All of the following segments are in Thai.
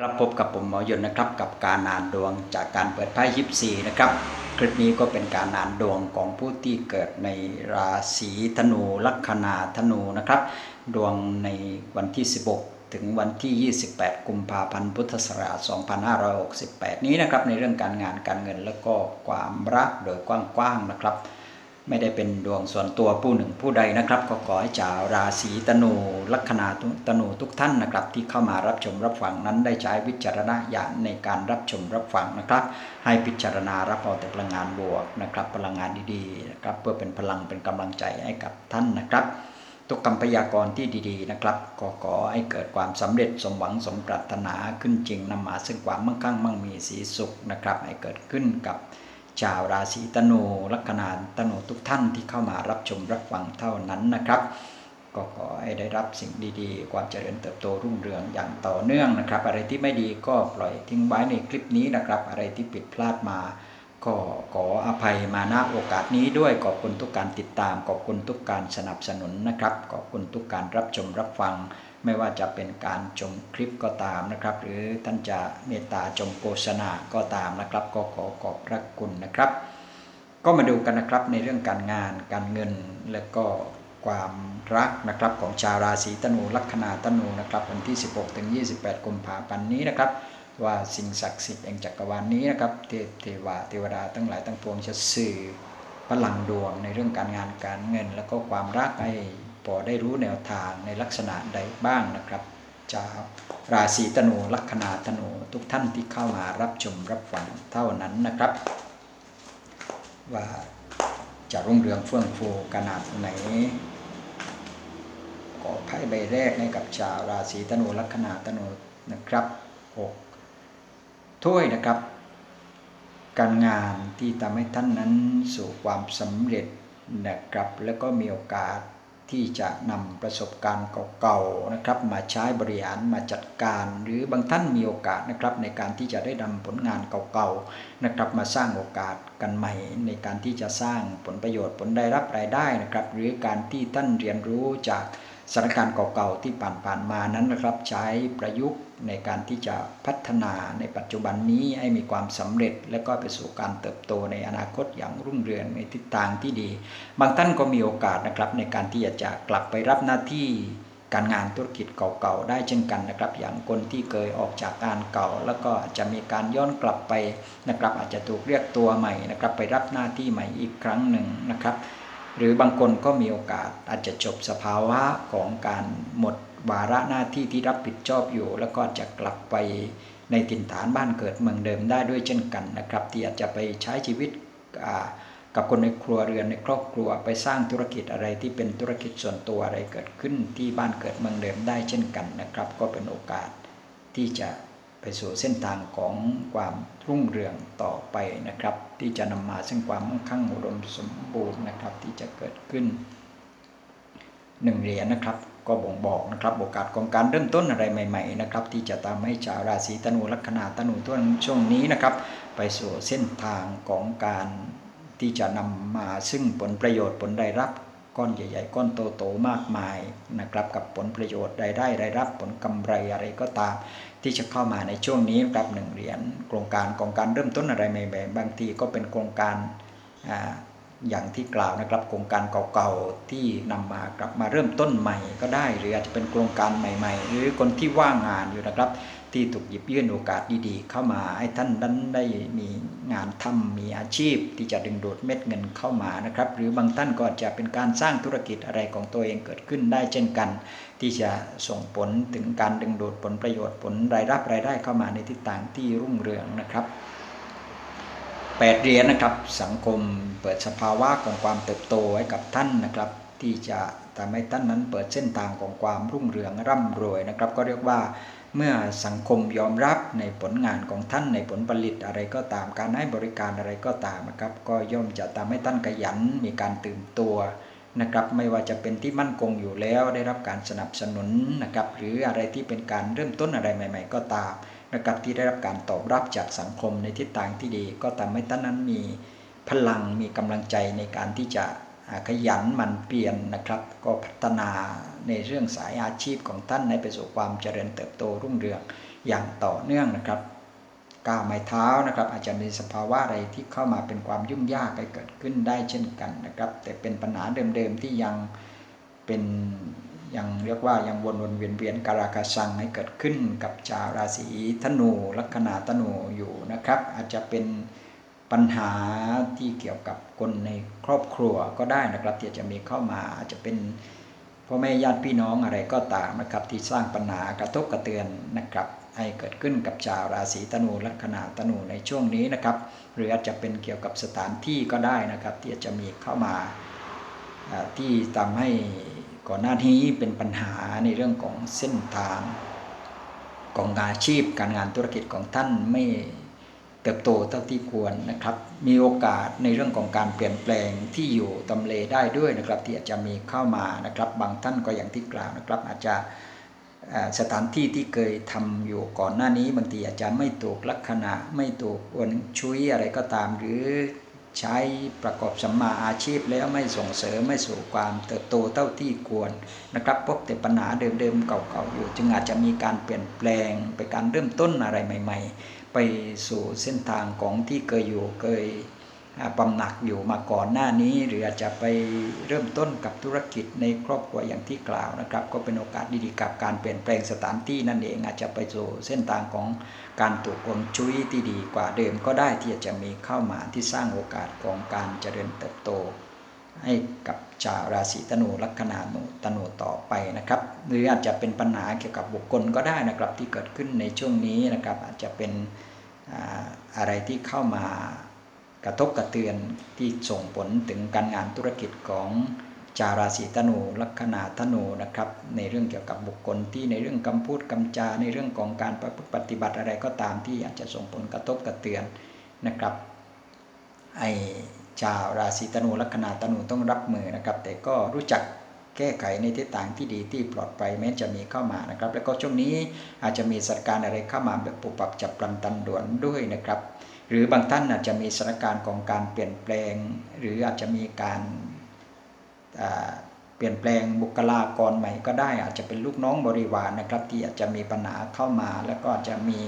ครับพบกับผมหมอยนนะครับกับการอ่านดวงจากการเปิดไพ่ยิปซีนะครับ คลิปนี้ก็เป็นการอ่านดวงของผู้ที่เกิดในราศีธนูลัคนาธนูนะครับ ดวงในวันที่ 16 ถึงวันที่ 28 กุมภาพันธ์พุทธศักราช2568 นี้นะครับในเรื่องการงานการเงินและก็ความรักโดยกว้างๆนะครับ ไม่ได้เป็นดวงส่วนตัวผู้หนึ่งผู้ใดนะครับ ก็ขอให้ชาวราศีธนูลัคนาธนูทุกท่านนะครับ ที่เข้ามารับชมรับฟังนั้นได้ใช้วิจารณญาณในการรับชมรับฟังนะครับ ให้พิจารณารับเอาแต่พลังงานบวกนะครับ พลังงานดีๆนะครับเพื่อเป็นพลังเป็นกำลังใจให้กับท่านนะครับทุกคำพยากรณ์ที่ดีๆนะครับก็ขอให้เกิดความสำเร็จสมหวังสมปรารถนาขึ้นจริงนำมาซึ่งความมั่งคั่งมั่งมีสีสุขนะครับ ให้เกิดขึ้นกับ ชาวราศีธนูลัคนาธนูทุกท่านที่เข้ามารับชมรับฟังเท่านั้นนะครับ ก็ขอให้ได้รับสิ่งดีๆ ความเจริญเติบโตรุ่งเรืองอย่างต่อเนื่องนะครับ อะไรที่ไม่ดีก็ปล่อยทิ้งไว้ในคลิปนี้นะครับ อะไรที่ผิดพลาดมาก็ขออภัยมาณโอกาสนี้ด้วยขอบคุณทุกการติดตามขอบคุณทุกการสนับสนุนนะครับขอบคุณทุกการรับชมรับฟัง ไม่ว่าจะเป็นการชมคลิปก็ตามนะครับ หรือท่านจะเมตตาชมโฆษณาก็ตามนะครับ ก็ขอขอบพระคุณนะครับ ก็มาดูกันนะครับในเรื่องการงานการเงินและก็ความรักนะครับของชาวราศีธนูลัคนาธนูนะครับวันที่ 16 ถึง 28กุมภาพันธ์นี้นะครับ ว่าสิ่งศักดิ์สิทธิ์แห่งจักรวาลนี้นะครับเทพเทวาเทวดาทั้งหลายทั้งปวงจะสื่อพลังดวงในเรื่องการงานการเงิน แล้วก็ความรักให้ พอได้รู้แนวทางในลักษณะใดบ้างนะครับชาวราศีธนูลัคนาธนูทุกท่านที่เข้ามารับชมรับฟังเท่านั้นนะครับ ว่าจะรุ่งเรืองเฟื่องฟูขนาดไหนขอไพ่ใบแรกให้กับชาวราศีธนูลัคนาธนูนะครับหกถ้วยนะครับ การงานที่ทำให้ท่านนั้นสู่ความสำเร็จนะครับ แล้วก็มีโอกาส ที่จะนำประสบการณ์เก่าๆนะครับมาใช้บริหารมาจัดการ หรือบางท่านมีโอกาสนะครับในการที่จะได้นำผลงานเก่าๆนะครับมาสร้างโอกาสกันใหม่ ในการที่จะสร้างผลประโยชน์ผลได้รับรายได้นะครับ หรือการที่ท่านเรียนรู้จาก สถานการณ์เก่าๆที่ผ่านๆมานั้นนะครับใช้ประยุกต์ในการที่จะพัฒนาในปัจจุบันนี้ให้มีความสำเร็จ และก็ไปสู่การเติบโตในอนาคตอย่างรุ่งเรืองในทิศทางที่ดี บางท่านก็มีโอกาสนะครับในการที่จะกลับไปรับหน้าที่การงานธุรกิจเก่าๆ ได้เช่นกันนะครับ อย่างคนที่เคยออกจากงานเก่า แล้วก็จะมีการย้อนกลับไปนะครับ อาจจะถูกเรียกตัวใหม่นะครับ ไปรับหน้าที่ใหม่อีกครั้งหนึ่งนะครับ หรือบางคนก็มีโอกาสอาจจะจบสภาวะของการหมดวาระหน้าที่ที่รับผิดชอบอยู่ แล้วก็จะกลับไปในถิ่นฐานบ้านเกิดเมืองเดิมได้ด้วยเช่นกันนะครับ ที่อาจจะไปใช้ชีวิตกับคนในครัวเรือนในครอบครัวไปสร้างธุรกิจอะไรที่เป็นธุรกิจส่วนตัวอะไรเกิดขึ้นที่บ้านเกิดเมืองเดิมได้เช่นกันนะครับ ก็เป็นโอกาสที่จะ สู่เส้นทางของความรุ่งเรืองต่อไปนะครับ ที่จะนำมาซึ่งความมั่งคั่งอุดมสมบูรณ์นะครับ ที่จะเกิดขึ้นหนึ่งเหรียญนะครับก็บ่งบอกนะครับโอกาสของการเริ่มต้นอะไรใหม่ๆนะครับที่จะทำให้ชาวราศีธนูลัคนาธนูทุกช่วงนี้นะครับ ไปสู่เส้นทางของการที่จะนำมาซึ่งผลประโยชน์ผลได้รับก้อนใหญ่ ๆ ก้อนโตๆมากมายนะครับ กับผลประโยชน์รายได้รายรับผลกำไรอะไรก็ตาม ที่จะเข้ามาในช่วงนี้ครับหนึ่งเหรียญโครงการของการเริ่มต้นอะไรใหม่ๆบางทีก็เป็นโครงการอย่างที่กล่าวนะครับโครงการเก่าๆที่นำมากลับมาเริ่มต้นใหม่ก็ได้ หรืออาจจะเป็นโครงการใหม่ ๆ หรือคนที่ว่างงานอยู่นะครับ ที่ถูกหยิบยื่นโอกาสดีๆ เข้ามาให้ท่านนั้นได้มีงานทำมีอาชีพ ที่จะดึงดูดเม็ดเงินเข้ามานะครับ หรือบางท่านก็จะเป็นการสร้างธุรกิจอะไรของตัวเองเกิดขึ้นได้เช่นกัน ที่จะส่งผลถึงการดึงดูดผลประโยชน์ผลรายรับรายได้เข้ามาในทิศทางที่รุ่งเรืองนะครับแปดเหรียญนะครับสังคมเปิดสภาวะของความเติบโตให้กับท่านนะครับ ที่จะ ทำให้ท่านนั้นเปิดเส้นทางของความรุ่งเรืองร่ำรวยนะครับ ก็เรียกว่าเมื่อสังคมยอมรับในผลงานของท่านในผลผลิตอะไรก็ตามการให้บริการอะไรก็ตามนะครับ ก็ย่อมจะทำให้ท่านขยันมีการตื่นตัวนะครับไม่ว่าจะเป็นที่มั่นคงอยู่แล้วได้รับการสนับสนุนนะครับหรืออะไรที่เป็นการเริ่มต้นอะไรใหม่ ๆ ก็ตามนะครับที่ได้รับการตอบรับจากสังคมในทิศทางที่ดี ก็ทำให้ท่านนั้นมีพลังมีกำลังใจในการที่จะ ขยันมันเปลี่ยนนะครับ ก็พัฒนาในเรื่องสายอาชีพของท่านให้ไปสู่ความเจริญเติบโตรุ่งเรืองอย่างต่อเนื่องนะครับก้าวไม้เท้านะครับ อาจจะมีสภาวะอะไรที่เข้ามาเป็นความยุ่งยากให้เกิดขึ้นได้เช่นกันนะครับ แต่เป็นปัญหาเดิมๆที่ยังเป็นยังเรียกว่ายังวนวนเวียนเวียนการากาซังให้เกิดขึ้นกับชาวราศีธนูลัคนาธนูอยู่นะครับ อาจจะเป็น ปัญหาที่เกี่ยวกับคนในครอบครัวก็ได้นะครับที่จะมีเข้ามาอาจจะเป็นพ่อแม่ญาติพี่น้องอะไรก็ตามนะครับ ที่สร้างปัญหากระทบกระเตือนนะครับ ให้เกิดขึ้นกับชาวราศีธนูลัคนาธนูในช่วงนี้นะครับ หรืออาจจะเป็นเกี่ยวกับสถานที่ก็ได้นะครับ ที่จะมีเข้ามาที่ทำให้ก่อนหน้านี้เป็นปัญหาในเรื่องของเส้นทางของอาชีพการงานธุรกิจของท่านไม่ เติบโตเท่าที่ควรนะครับ มีโอกาสในเรื่องของการเปลี่ยนแปลงที่อยู่ตำเลได้ด้วยนะครับ ที่อาจจะมีเข้ามานะครับ บางท่านก็อย่างที่กล่าวนะครับ อาจจะสถานที่ที่เคยทำอยู่ก่อนหน้านี้บางทีอาจจะไม่ถูกลักษณะ ไม่ถูกวนชุยอะไรก็ตาม หรือใช้ประกอบสัมมาอาชีพแล้วไม่ส่งเสริมไม่สู่ความเติบโตเท่าที่ควรนะครับพบแต่ปัญหาเดิมๆเก่าๆอยู่ จึงอาจจะมีการเปลี่ยนแปลงไปการเริ่มต้นอะไรใหม่ ๆ ไปสู่เส้นทางของที่เคยอยู่เคยปำหนักอยู่มาก่อนหน้านี้ หรืออาจจะไปเริ่มต้นกับธุรกิจในครอบครัวอย่างที่กล่าวนะครับ ก็เป็นโอกาสดีๆกับการเปลี่ยนแปลงสถานที่นั่นเองอาจจะไปสู่เส้นทางของการถูกวงจุ้ยที่ดีกว่าเดิมก็ได้ที่จะมีเข้ามาที่สร้างโอกาสของการเจริญเติบโต ให้กับชาวราศีธนูลัคนานุธนูต่อไปนะครับ หรืออาจจะเป็นปัญหาเกี่ยวกับบุคคลก็ได้นะครับที่เกิดขึ้นในช่วงนี้นะครับ อาจจะเป็น อะไรที่เข้ามากระทบกระเทือนที่ส่งผลถึงการงานธุรกิจของจาราศีธนูลัคนาธนูนะครับในเรื่องเกี่ยวกับบุคคลที่ในเรื่องคำพูดคำจาในเรื่องของการปฏิบัติอะไรก็ตามที่อาจจะส่งผลกระทบกระเทือนนะครับไอชาวราศีธนูลัคนาธนูต้องรับมือนะครับ แต่ก็รู้จัก แก้ไขในทิศทางที่ดีที่ปลอดภัยแม้จะมีเข้ามานะครับ แล้วก็ช่วงนี้อาจจะมีสถานการณ์อะไรเข้ามาแบบปุบปับจับปลันตันด่วนด้วยนะครับ หรือบางท่านอาจจะมีสถานการณ์ของการเปลี่ยนแปลง หรืออาจจะมีการเปลี่ยนแปลงบุคลากรใหม่ก็ได้ อาจจะเป็นลูกน้องบริวารนะครับ ที่อาจจะมีปัญหาเข้ามา แล้วก็จะมี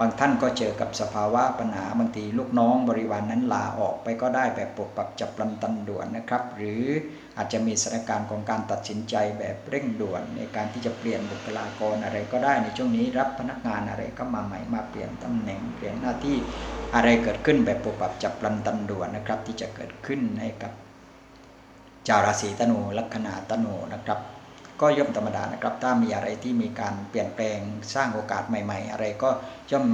บางท่านก็เจอกับสภาวะปัญหาบางทีลูกน้องบริวารนนั้นลาออกไปก็ได้แบบปรับปรับจับลำตันด่วนนะครับ หรืออาจจะมีสถานการณ์ของการตัดสินใจแบบเร่งด่วน ในการที่จะเปลี่ยนบุคลากรอะไรก็ได้ในช่วงนี้รับพนักงานอะไรเข้ามาใหม่มาเปลี่ยนตำแหน่งเปลี่ยนหน้าที่อะไรเกิดขึ้นแบบปรับปรับจับลำตันด่วนนะครับ ที่จะเกิดขึ้นให้กับจาวราศีตโนลัคนาตโนนะครับ ก็ย่อมธรรมดานะครับ ถ้ามีอะไรที่มีการเปลี่ยนแปลงสร้างโอกาสใหม่ ๆ อะไรก็ย่อม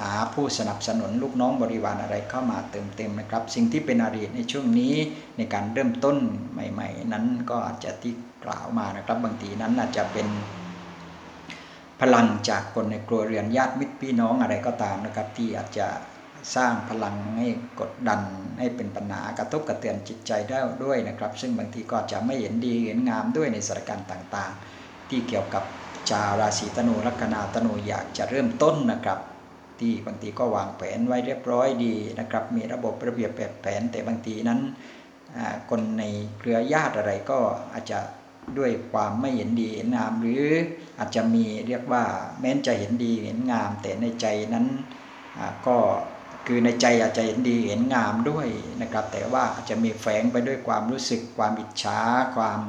หาผู้สนับสนุนลูกน้องบริวารอะไรเข้ามาเติมเต็มนะครับ สิ่งที่เป็นอดีตในช่วงนี้ในการเริ่มต้นใหม่ ๆ นั้นก็อาจจะที่กล่าวมานะครับ บางทีนั้นอาจจะเป็นพลังจากคนในครัวเรือนญาติมิตรพี่น้องอะไรก็ตามนะครับ ที่อาจจะ สร้างพลังให้กดดันให้เป็นปัญหากระทบกระเทือนจิตใจได้ด้วยนะครับ ซึ่งบางทีก็จะไม่เห็นดีเห็นงามด้วยในสถานการณ์ต่างๆ ที่เกี่ยวกับชาวราศีธนูลัคนาธนูอยากจะเริ่มต้นนะครับ ที่บางทีก็วางแผนไว้เรียบร้อยดีนะครับ มีระบบระเบียบแบบแผน แต่บางทีนั้นคนในเครือญาติอะไรก็อาจจะด้วยความไม่เห็นดีเห็นงาม หรืออาจจะมีเรียกว่าแม้นจะเห็นดีเห็นงาม แต่ในใจนั้นก็ คือในใจอาจจะเห็นดีเห็นงามด้วยนะครับ แต่ว่าอาจจะมีแฝงไปด้วยความรู้สึก ความอิจฉาความ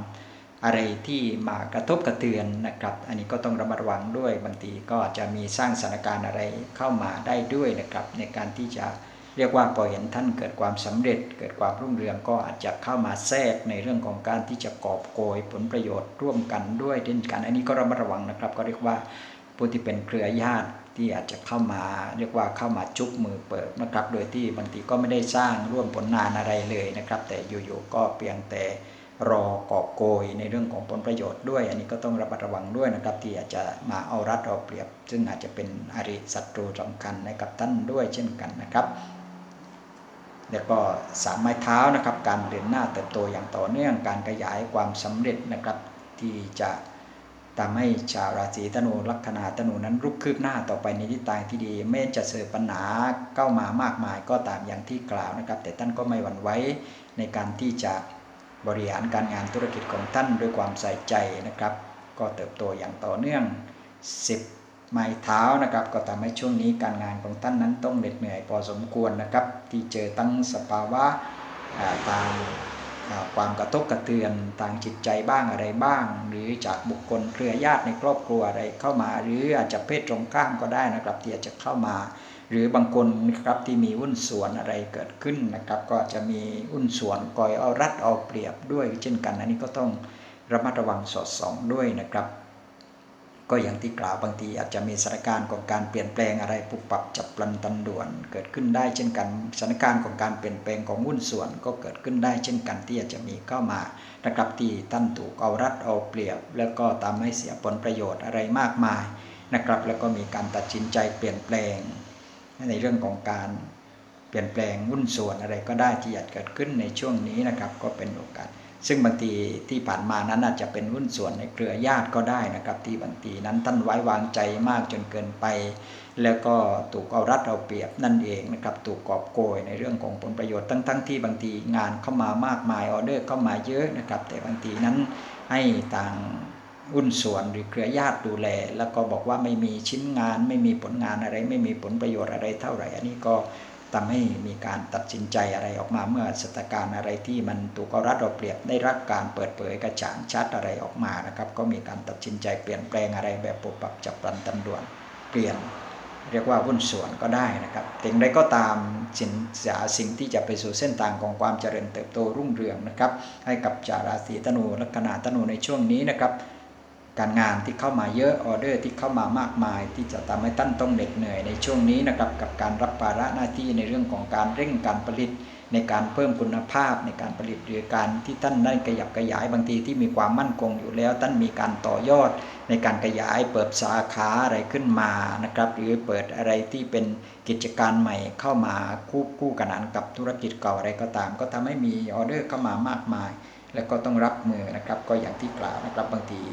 อะไรที่มากระทบกระเทือนนะครับ อันนี้ก็ต้องระมัดระวังด้วยบางทีก็อาจจะมีสร้างสถานการณ์อะไรเข้ามาได้ด้วยนะครับ ในการที่จะเรียกว่าพอเห็นท่านเกิดความสำเร็จ เกิดความรุ่งเรืองก็อาจจะเข้ามาแทรกในเรื่องของการที่จะกอบโกยผลประโยชน์ร่วมกันด้วยเช่นกัน อันนี้ก็ระมัดระวังนะครับ ก็เรียกว่าผู้ที่เป็นเครือญาติ ที่อาจจะเข้ามาเรียกว่าเข้ามาจุกมือเปิดนะครับ โดยที่บางทีก็ไม่ได้สร้างร่วมผลงานอะไรเลยนะครับ แต่อยู่ๆก็เพียงแต่รอกอบโกยในเรื่องของผลประโยชน์ด้วย อันนี้ก็ต้องระมัดระวังด้วยนะครับ ที่อาจจะมาเอารัดเอาเปรียบ ซึ่งอาจจะเป็นอริศัตรูสำคัญในกับท่านด้วยเช่นกันนะครับแล้วก็สามไม้เท้านะครับ การเดินหน้าเติบโตอย่างต่อเนื่องการขยายความสำเร็จนะครับ ที่จะ ทำให้ชาวราศีธนูลัคนาธนูนั้นรุกคืบหน้าต่อไปในทิศทางที่ดีแม้จะเจอปัญหาเข้ามามากมายก็ตามอย่างที่กล่าวนะครับ แต่ท่านก็ไม่หวั่นไหวในการที่จะบริหารการงานธุรกิจของท่านด้วยความใส่ใจนะครับ ก็เติบโตอย่างต่อเนื่อง 10 ไม้เท้านะครับ ก็ทำให้ช่วงนี้การงานของท่านนั้นต้องเหน็ดเหนื่อยพอสมควรนะครับ ที่เจอตั้งสภาวะตาม ความกระทบกระเทือนทางจิตใจบ้างอะไรบ้าง หรือจากบุคคลเครือญาติในครอบครัวอะไรเข้ามา หรืออาจจะเพศตรงข้ามก็ได้นะครับที่อาจจะเข้ามา หรือบางคนนะครับที่มีหุ้นส่วนอะไรเกิดขึ้นนะครับ ก็จะมีหุ้นส่วนคอยเอารัดเอาเปรียบด้วย เช่นกันอันนี้ก็ต้องระมัดระวังสอดส่องด้วยนะครับ ก็อย่างที่กล่าวบางทีอาจจะมีสถานการณ์ของการเปลี่ยนแปลงอะไรปุบปับจับปลันตันด่วน เกิดขึ้นได้เช่นกันสถานการณ์ของการเปลี่ยนแปลงของหุ้นส่วน ก็เกิดขึ้นได้เช่นกันที่อาจจะมีเข้ามานะครับที่ท่านถูกเอารัดเอาเปรียบ แล้วก็ทำให้เสียผลประโยชน์อะไรมากมายนะครับ แล้วก็มีการตัดสินใจเปลี่ยนแปลง ในเรื่องของการเปลี่ยนแปลงหุ้นส่วนอะไรก็ได้ที่อาจเกิดขึ้นในช่วงนี้นะครับ ก็เป็นโอกาส ซึ่งบางทีที่ผ่านมานั้นอาจจะเป็นหุ้นส่วนในเครือญาติก็ได้นะครับ ที่บางทีนั้นท่านไว้วางใจมากจนเกินไป แล้วก็ถูกเอารัดเอาเปรียบนั่นเองนะครับถูกกอบโกยในเรื่องของผลประโยชน์ทั้งๆทที่บางทีงานเข้ามามากมายออเดอร์เข้ามาเยอะนะครับ แต่บางทีนั้นให้ต่างหุ้นส่วนหรือเครือญาติดูแล แล้วก็บอกว่าไม่มีชิ้นงาน ไม่มีผลงานอะไร ไม่มีผลประโยชน์อะไรเท่าไหร่ อันนี้ก็ ทำให้มีการตัดสินใจอะไรออกมาเมื่อสถานการณ์อะไรที่มันถูกอรัดเอาเปรียบได้รับการเปิดเผยกระจ่างชัดอะไรออกมานะครับ ก็มีการตัดสินใจเปลี่ยนแปลงอะไรแบบปุบปับจับปลันตำรวจเปลี่ยน เรียกว่าหุ้นส่วนก็ได้นะครับถึงใดก็ตามสินสาสิ่งที่จะไปสู่เส้นทางของความเจริญเติบโตรุ่งเรืองนะครับ ให้กับจาราศีธนูลัคนาธนูในช่วงนี้นะครับ การงานที่เข้ามาเยอะออเดอร์ที่เข้ามามากมาย ที่จะทำให้ท่านต้องเหน็ดเหนื่อยในช่วงนี้นะครับกับการรับภาระหน้าที่ในเรื่องของการเร่งการผลิต ในการเพิ่มคุณภาพในการผลิตหรือการที่ท่านได้ขยับขยายบางทีที่มีความมั่นคงอยู่แล้ว ท่านมีการต่อยอด ในการขยายเปิดสาขาอะไรขึ้นมานะครับหรือเปิดอะไรที่เป็นกิจการใหม่เข้ามาคู่คู่กันนั้นกับธุรกิจเก่าอะไรก็ตาม ก็ทำให้มีออเดอร์เข้ามามากมาย แล้วก็ต้องรับมือนะครับก็อย่างที่กล่าวนะครับบางที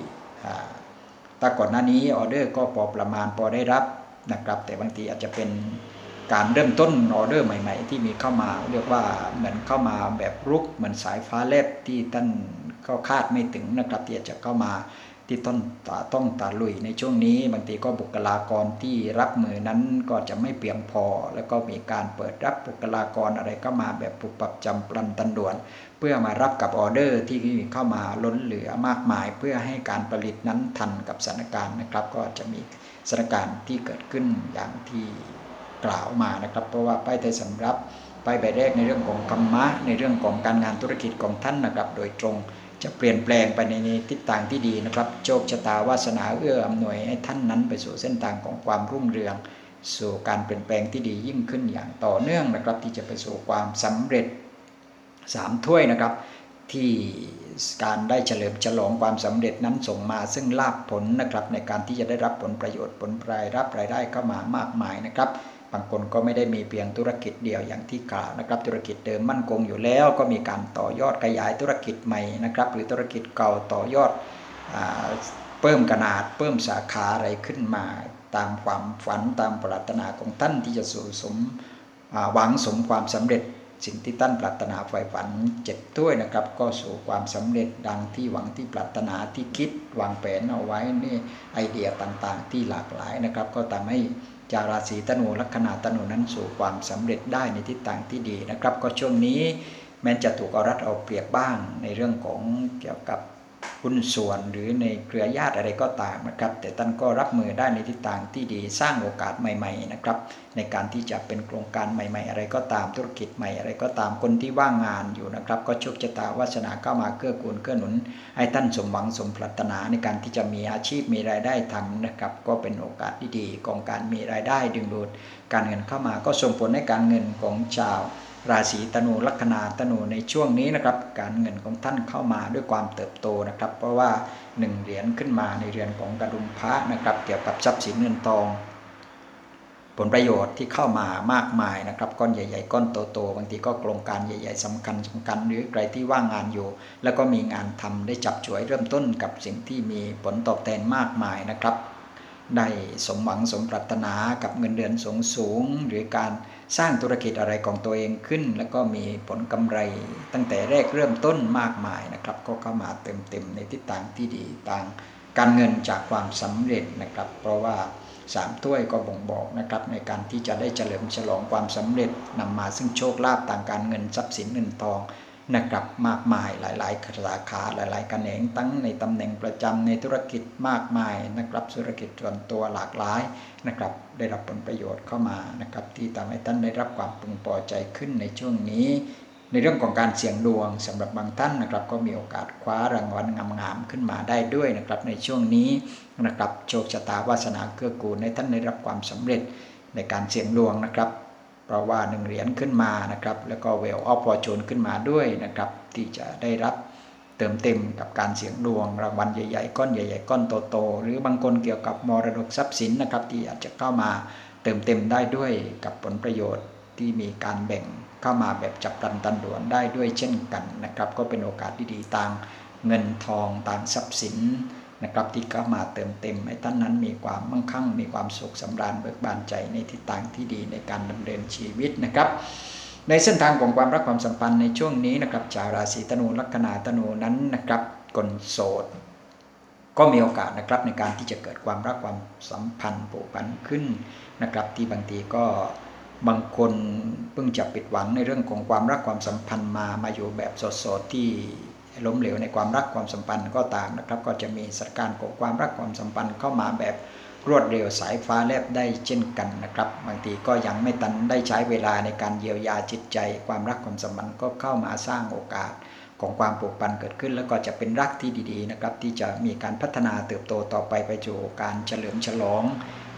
แต่ก่อนหน้านี้ออเดอร์ก็พอประมาณพอได้รับนะครับ แต่บางทีอาจจะเป็นการเริ่มต้นออเดอร์ใหม่ๆ ที่มีเข้ามาเรียกว่าเหมือนเข้ามาแบบรุกเหมือนสายฟ้าแลบที่ท่านก็คาดไม่ถึงนะครับที่จะเข้ามาที่ต้นตาต้องตาลุยในช่วงนี้บางทีก็บุคลากรที่รับมือนั้นก็จะไม่เพียงพอ แล้วก็มีการเปิดรับบุคลากรอะไรก็มาแบบปุบปับจำปลันตันด่วน พื่อมารับกับออเดอร์ที่เข้ามาล้นเหลือมากมาย เพื่อให้การผลิตนั้นทันกับสถานการณ์นะครับ ก็จะมีสถานการณ์ที่เกิดขึ้นอย่างที่กล่าวมานะครับ เพราะว่าป้ายไทยสำรับป้ายใบแรกในเรื่องของกรรมะ ในเรื่องของการงานธุรกิจของท่านนะครับ โดยตรงจะเปลี่ยนแปลงไปในทิศทางที่ดีนะครับ โชคชะตาวาสนาเอื้ออำนวยให้ท่านนั้นไปสู่เส้นทางของความรุ่งเรือง สู่การเปลี่ยนแปลงที่ดียิ่งขึ้นอย่างต่อเนื่องนะครับ ที่จะไปสู่ความสำเร็จ สามถ้วยนะครับ ที่การได้เฉลิมฉลองความสำเร็จนั้นส่งมา ซึ่งลาบผลนะครับในการที่จะได้รับผลประโยชน์ผลรายรับรายได้เข้ามามากมายนะครับบางคนก็ไม่ได้มีเพียงธุรกิจเดียวอย่างที่กล่าวนะครับ ธุรกิจเดิมมั่นคงอยู่แล้วก็มีการต่อยอดขยายธุรกิจใหม่นะครับ หรือธุรกิจเก่าต่อยอดเพิ่มขนาดเพิ่มสาขาอะไรขึ้นมาตามความฝันตามปรารถนาของท่านที่จะสู่สมหวังสมความสำเร็จ สิ่งที่ท่านปรารถนาใฝ่ฝันเจ็ดถ้วยนะครับ ก็สู่ความสำเร็จดังที่หวังที่ปรารถนาที่คิดวางแผนเอาไว้นี่ไอเดียต่างๆ ที่หลากหลายนะครับ ก็ทำให้จาราศีตนูลัคนาตนูนั้นสู่ความสำเร็จได้ในทิศทางที่ดีนะครับ ก็ช่วงนี้แม้จะถูกเอารัดเอาเปรียบบ้างในเรื่องของเกี่ยวกับ หุ้นส่วนหรือในเครือญาติอะไรก็ตามนะครับ แต่ท่านก็รับมือได้ในทิศทางที่ดีสร้างโอกาสใหม่ๆนะครับ ในการที่จะเป็นโครงการใหม่ ๆ อะไรก็ตามธุรกิจใหม่อะไรก็ตามคนที่ว่างงานอยู่นะครับ ก็โชคชะตาวาสนาเข้ามาเกื้อกูลเกื้อหนุน ให้ท่านสมหวังสมปรารถนาในการที่จะมีอาชีพมีรายได้ทำนะครับ ก็เป็นโอกาสที่ดีของการมีรายได้ดึงดูดการเงินเข้ามาก็ส่งผลให้การเงินของชาว ราศีธนูลัคนาธนูในช่วงนี้นะครับ การเงินของท่านเข้ามาด้วยความเติบโตนะครับ เพราะว่าหนึ่งเหรียญขึ้นมาในเรือนของกระดุมพระนะครับ เกี่ยวกับทรัพย์สินเงินทอง ผลประโยชน์ที่เข้ามามากมายนะครับก้อนใหญ่ ๆ ก้อนโตๆบางทีก็โครงการใหญ่ ๆสำคัญสำคัญหรือใครที่ว่างงานอยู่ แล้วก็มีงานทำได้จับฉวยเริ่มต้นกับสิ่งที่มีผลตอบแทนมากมายนะครับ ได้สมหวังสมปรารถนากับเงินเดือนสูงสูง หรือการสร้างธุรกิจอะไรของตัวเองขึ้น แล้วก็มีผลกำไรตั้งแต่แรกเริ่มต้นมากมายนะครับ ก็เข้ามาเต็มๆในทิศทางที่ดีต่างการเงินจากความสำเร็จนะครับ เพราะว่าสามถ้วยก็บ่งบอกนะครับในการที่จะได้เฉลิมฉลองความสำเร็จนำมาซึ่งโชคลาภต่างการเงินทรัพย์สินเงินทอง นะครับมากมายหลาย ๆ สาขาหลายๆกันแหนงตั้งในตำแหน่งประจำในธุรกิจมากมายนะครับธุรกิจส่วนตัวหลากหลายนะครับได้รับผลประโยชน์เข้ามานะครับที่ทำให้ท่านได้รับความพึงพอใจขึ้นในช่วงนี้ ในเรื่องของการเสี่ยงดวงสำหรับบางท่านนะครับก็มีโอกาสคว้ารางวัลงามๆขึ้นมาได้ด้วยนะครับในช่วงนี้นะครับโชคชะตาวาสนาเกื้อกูลในท่านได้รับความสำเร็จในการเสี่ยงดวงนะครับ ราะว่าหนึ่งเหรียญขึ้นมานะครับ แล้วก็เวลออฟพอจูนขึ้นมาด้วยนะครับ ที่จะได้รับเติมเต็มกับการเสี่ยงดวงรางวัลใหญ่ๆ ก้อนใหญ่ ๆ ก้อนโตๆหรือบางคนเกี่ยวกับมรดกทรัพย์สินนะครับ ที่อาจจะเข้ามาเติมเต็มได้ด้วยกับผลประโยชน์ที่มีการแบ่งเข้ามาแบบจับปลันตันด่วนได้ด้วยเช่นกันนะครับ ก็เป็นโอกาสดีต่างเงินทองต่างทรัพย์สิน นะครับที่เข้ามาเติมเต็มให้ท่านนั้นมีความมั่งคั่ง มีความสุขสำราญเบิกบานใจในทิศทางที่ดีในการดำเนินชีวิตนะครับ ในเส้นทางของความรักความสัมพันธ์ในช่วงนี้นะครับชาวราศีธนูลัคนาธนูนั้นนะครับคนโสดก็มีโอกาสนะครับในการที่จะเกิดความรักความสัมพันธ์ผูกพันขึ้นนะครับ ที่บางทีก็บางคนเพิ่งจะปิดหวังในเรื่องของความรักความสัมพันธ์มามาอยู่แบบสดๆที่ ล้มเหลวในความรักความสัมพันธ์ก็ตามนะครับ ก็จะมีสถานการณ์ของความรักความสัมพันธ์เข้ามาแบบรวดเร็วสายฟ้าแลบได้เช่นกันนะครับ บางทีก็ยังไม่ตันได้ใช้เวลาในการเยียวยาจิตใจ ความรักความสัมพันธ์ก็เข้ามาสร้างโอกาสของความผูกพันเกิดขึ้น แล้วก็จะเป็นรักที่ดีๆนะครับที่จะมีการพัฒนาเติบโตต่อไปไปสู่การเฉลิมฉลอง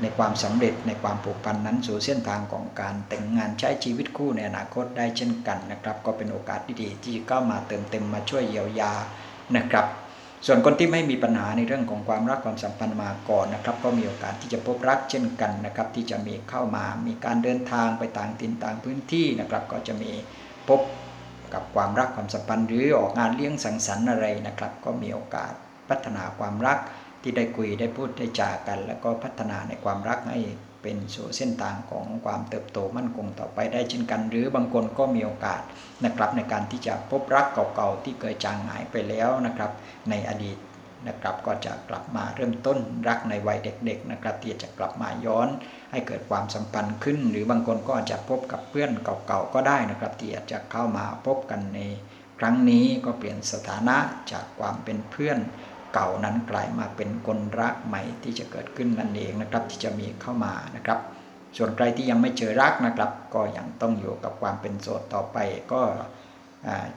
ในความสำเร็จในความผูกพันนั้นสู่เส้นทางของการแต่งงานใช้ชีวิตคู่ในอนาคตได้เช่นกันนะครับ ก็เป็นโอกาสดีๆที่เข้ามาเติมเต็มมาช่วยเยียวยานะครับ ส่วนคนที่ไม่มีปัญหาในเรื่องของความรักความสัมพันธ์มาก่อนนะครับ ก็มีโอกาสที่จะพบรักเช่นกันนะครับ ที่จะมีเข้ามามีการเดินทางไปต่างถิ่นต่างพื้นที่นะครับ ก็จะมีพบกับความรักความสัมพันธ์หรือออกงานเลี้ยงสังสรรค์อะไรนะครับ ก็มีโอกาสพัฒนาความรัก ที่ได้คุยได้พูดได้จากัน แล้วก็พัฒนาในความรักให้เป็นสู่เส้นทางของความเติบโตมั่นคงต่อไปได้เช่นกัน หรือบางคนก็มีโอกาสนะครับในการที่จะพบรักเก่าๆที่เคยจางหายไปแล้วนะครับ ในอดีตนะครับก็จะกลับมาเริ่มต้นรักในวัยเด็กๆนะครับที่จะกลับมาย้อนให้เกิดความสัมพันธ์ขึ้น หรือบางคนก็อาจจะพบกับเพื่อนเก่าๆก็ได้นะครับที่อาจจะเข้ามาพบกันในครั้งนี้ก็เปลี่ยนสถานะจากความเป็นเพื่อน เก่านั้นกลายมาเป็นคนรักใหม่ที่จะเกิดขึ้นนั่นเองนะครับที่จะมีเข้ามานะครับ ส่วนใครที่ยังไม่เจอรักนะครับ ก็ยังต้องอยู่กับความเป็นโสดต่อไปก็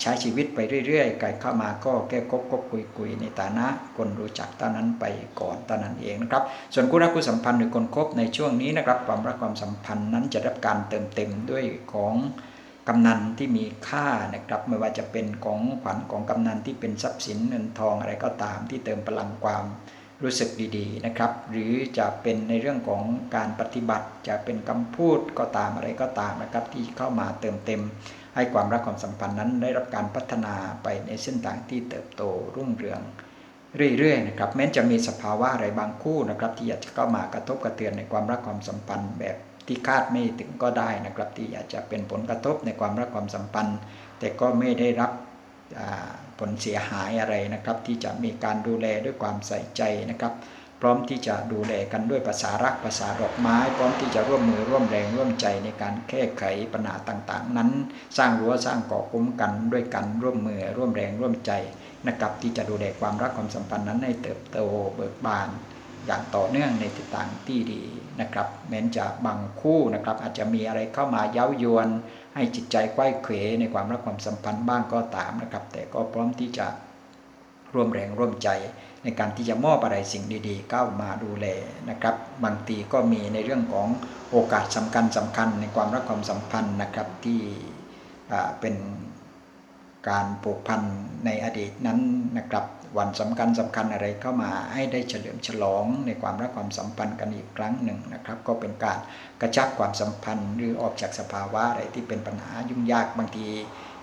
ใช้ชีวิตไปเรื่อยๆใครเข้ามาก็แก้กบกบคุยคุยในฐานะคนรู้จักตอนนั้นไปก่อนตอนนั้นเองนะครับ ส่วนคู่รักคู่สัมพันธ์หรือคนคบในช่วงนี้นะครับ ความรักความสัมพันธ์นั้นจะรับการเติมเต็มด้วยของ กำนันที่มีค่านะครับไม่ว่าจะเป็นของขวัญของกำนันที่เป็นทรัพย์สินเงินทองอะไรก็ตามที่เติมพลังความรู้สึกดีๆนะครับ หรือจะเป็นในเรื่องของการปฏิบัติจะเป็นคำพูดก็ตามอะไรก็ตามนะครับ ที่เข้ามาเติมเต็ม ให้ความรักความสัมพันธ์นั้นได้รับการพัฒนาไปในเส้นทางที่เติบโตรุ่งเรืองเรื่อยๆนะครับแม้จะมีสภาวะอะไรบางคู่นะครับ ที่อยากจะเข้ามากระทบกระเทือนในความรักความสัมพันธ์แบบ ที่คาดไม่ถึงก็ได้นะครับ ที่อาจจะเป็นผลกระทบในความรักความสัมพันธ์ แต่ก็ไม่ได้รับผลเสียหายอะไรนะครับ ที่จะมีการดูแลด้วยความใส่ใจนะครับ พร้อมที่จะดูแลกันด้วยภาษารักภาษาดอกไม้ พร้อมที่จะร่วมมือร่วมแรงร่วมใจในการแก้ไขปัญหาต่างๆ นั้น สร้างรั้วสร้างเกาะคุ้มกันด้วยกันร่วมมือร่วมแรงร่วมใจนะครับที่จะดูแลความรักความสัมพันธ์นั้นให้เติบโตเบิกบาน อย่างต่อเนื่องในทิศทางที่ดีนะครับแม้นจะบางคู่นะครับ อาจจะมีอะไรเข้ามาเย้ายวน ให้จิตใจไข้เขวในความรักความสัมพันธ์บ้างก็ตามนะครับ แต่ก็พร้อมที่จะร่วมแรงร่วมใจในการที่จะมอบอะไรสิ่งดีๆเข้ามาดูแลนะครับ บางทีก็มีในเรื่องของโอกาสสำคัญสำคัญในความรักความสัมพันธ์นะครับที่เป็นการผูกพันในอดีตนั้นนะครับ วันสำคัญสำคัญอะไรเข้ามาให้ได้เฉลิมฉลองในความรักความสัมพันธ์กันอีกครั้งหนึ่งนะครับ ก็เป็นการกระชับความสัมพันธ์หรือออกจากสภาวะอะไรที่เป็นปัญหายุ่งยากบางที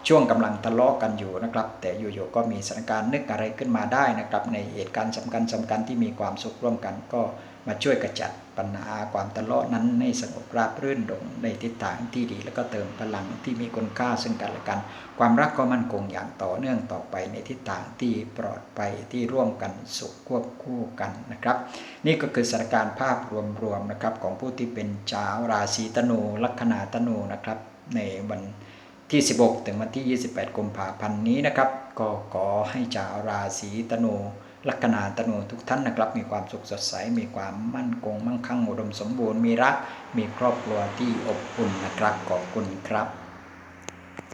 ช่วงกำลังทะเลาะกันอยู่นะครับ แต่อยู่ๆก็มีสถานการณ์นึกอะไรขึ้นมาได้นะครับ ในเหตุการณ์สำคัญสำคัญที่มีความสุขร่วมกัน ก็มาช่วยกระจัดปัญหาความทะเลาะนั้นให้สงบราบรื่นลงในทิศทางที่ดี แล้วก็เติมพลังที่มีคุณค่าซึ่งกันและกัน ความรักก็มั่นคงอย่างต่อเนื่องต่อไปในทิศทางที่ปลอดภัยที่ร่วมกันสุขควบคู่กันนะครับ นี่ก็คือสถานการณ์ภาพรวมๆนะครับของผู้ที่เป็นชาวราศีธนูลัคนาธนูนะครับ ในวัน ที่ 16 ถึงวันที่ 28 กุมภาพันธ์นี้นะครับ ก็ขอให้ชาวราศีธนูลัคนาธนูทุกท่านนะครับ มีความสุขสดใส มีความมั่นคงมั่งคั่งอุดมสมบูรณ์มีรัก มีครอบครัวที่อบอุ่นนะครับขอบคุณครับ